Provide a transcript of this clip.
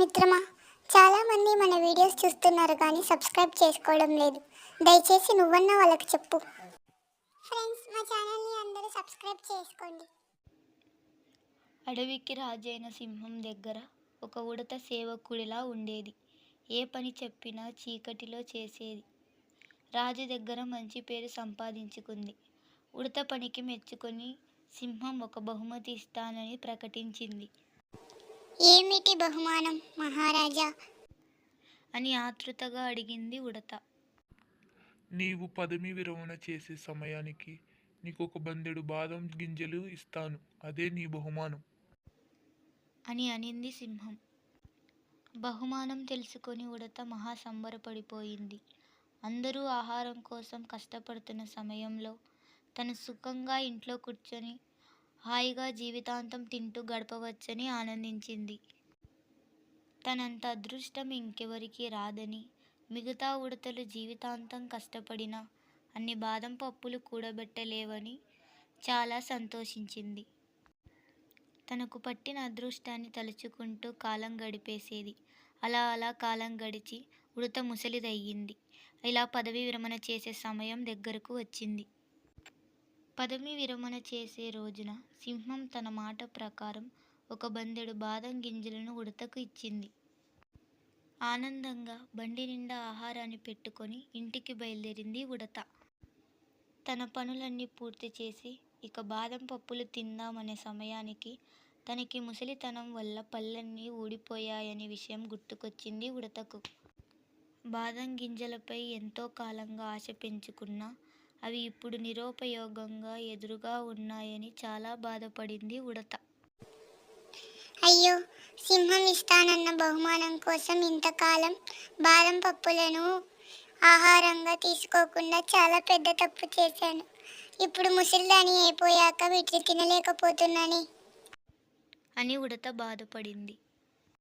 మిత్రమా చాలామంది మన వీడియోస్ చూస్తున్నారు కానీ సబ్స్క్రైబ్ చేసుకోవడం లేదు. దయచేసి నువ్వన్నా వాళ్ళకి చెప్పు. ఫ్రెండ్స్ మా ఛానల్ని అందరూ సబ్స్క్రైబ్ చేసుకోండి. అడవికి రాజైన సింహం దగ్గర ఒక ఉడత సేవకుడిలా ఉండేది. ఏ పని చెప్పినా చీకటిలో చేసేది. రాజు దగ్గర మంచి పేరు సంపాదించుకుంది. ఉడత పనికి మెచ్చుకొని సింహం ఒక బహుమతి ఇస్తానని ప్రకటించింది. ఏమిటి బహుమానం మహారాజా? అని ఆతృతగా అడిగింది ఉడత. నీవు పదవి విరమణ చేసే సమయానికి నీకు ఒక బందెడు బాదం గింజలు ఇస్తాను అదే నీ బహుమానం. అని అనింది సింహం. బహుమానం తెలుసుకొని ఉడత మహా సంబరపడిపోయింది అందరూ ఆహారం కోసం కష్టపడుతున్న సమయంలో తను సుఖంగా ఇంట్లో కూర్చొని హాయిగా జీవితాంతం తింటూ గడపవచ్చని ఆనందించింది. తనంత అదృష్టం ఇంకెవరికీ రాదని మిగతా ఉడతలు జీవితాంతం కష్టపడినా అన్ని బాదం పప్పులు కూడబెట్టలేవని చాలా సంతోషించింది. తనకు పట్టిన అదృష్టాన్ని తలుచుకుంటూ కాలం గడిపేసేది. అలా అలా కాలం గడిచి ఉడత ముసలిదయ్యింది. ఇలా పదవి విరమణ చేసే సమయం దగ్గరకు వచ్చింది. పదవి విరమణ చేసే రోజున సింహం తన మాట ప్రకారం ఒక బందెడు బాదం గింజలను ఉడతకు ఇచ్చింది. ఆనందంగా బండి నిండా ఆహారాన్ని పెట్టుకొని ఇంటికి బయలుదేరింది ఉడత. తన పనులన్నీ పూర్తి చేసి ఇక బాదం పప్పులు తిందామనే సమయానికి తనకి ముసలితనం వల్ల పళ్ళన్నీ ఊడిపోయాయనే విషయం గుర్తుకొచ్చింది ఉడతకు. బాదం గింజలపై ఎంతో కాలంగా ఆశ పెంచుకున్న అవి ఇప్పుడు నిరుపయోగంగా ఎదురుగా ఉన్నాయని చాలా బాధపడింది ఉడత. అయ్యో సింహం ఇస్తానన్న బహుమానం కోసం ఇంతకాలం బాదం పప్పులను ఆహారంగా తీసుకోకుండా చాలా పెద్ద తప్పు చేశాను. ఇప్పుడు ముసలిదాని అయిపోయాక వీటిని తినలేకపోతున్నాని. అని ఉడత బాధపడింది.